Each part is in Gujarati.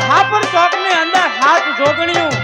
હાપર ચોકની અંદર હાથ જોગણ્યું.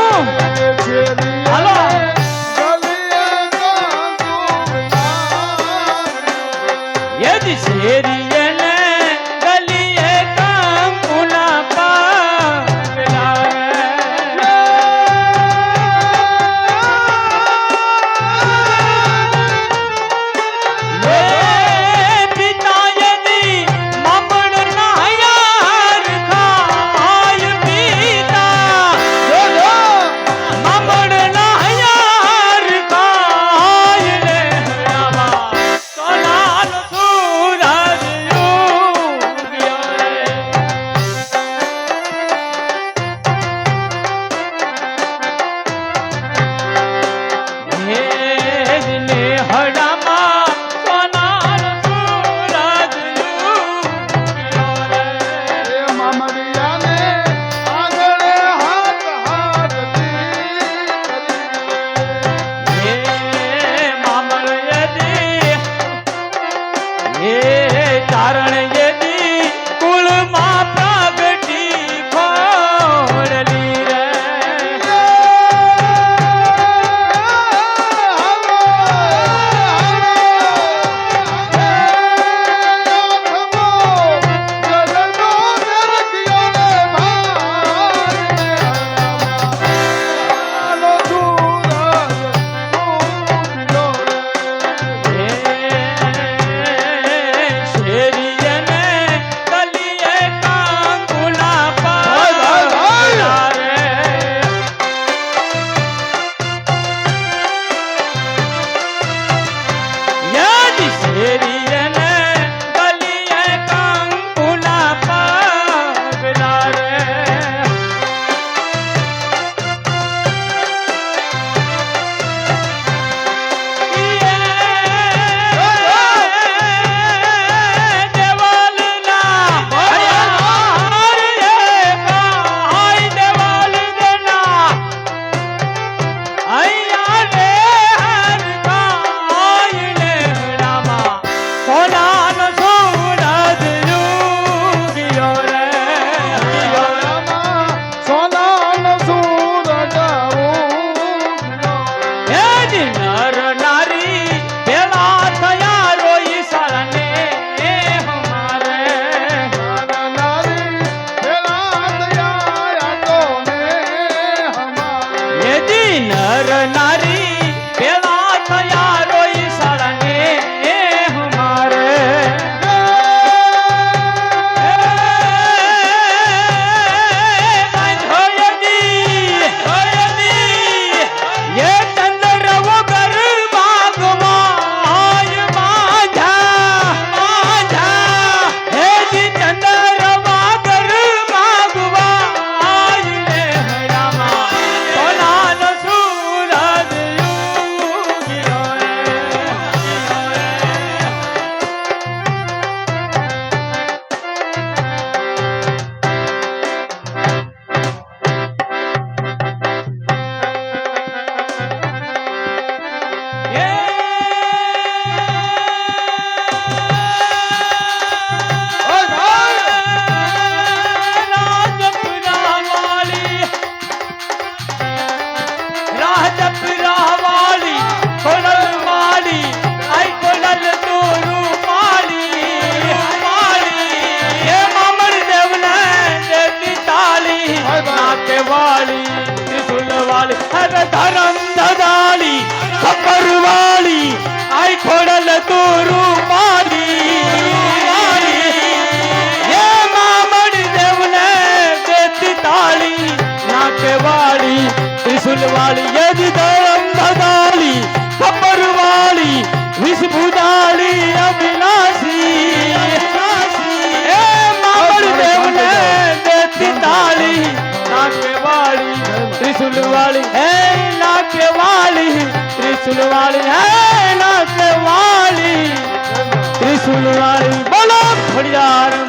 சேரி नर नारी ખડાળી ખબર વાળી આઈ ખોડલ તું મારી હે મામણ દેવને દેતી તાળી નાકે વાળી ત્રિશુલ વાળી યજ ધરમ ભગાળી ખબર વાળી વિષ ભુજાળી અવિનાશી હે વાળી ત્રિશુલ વાળી હે નાકે વાળી ત્રિશુલ વાળી બોલો ખોડિયાર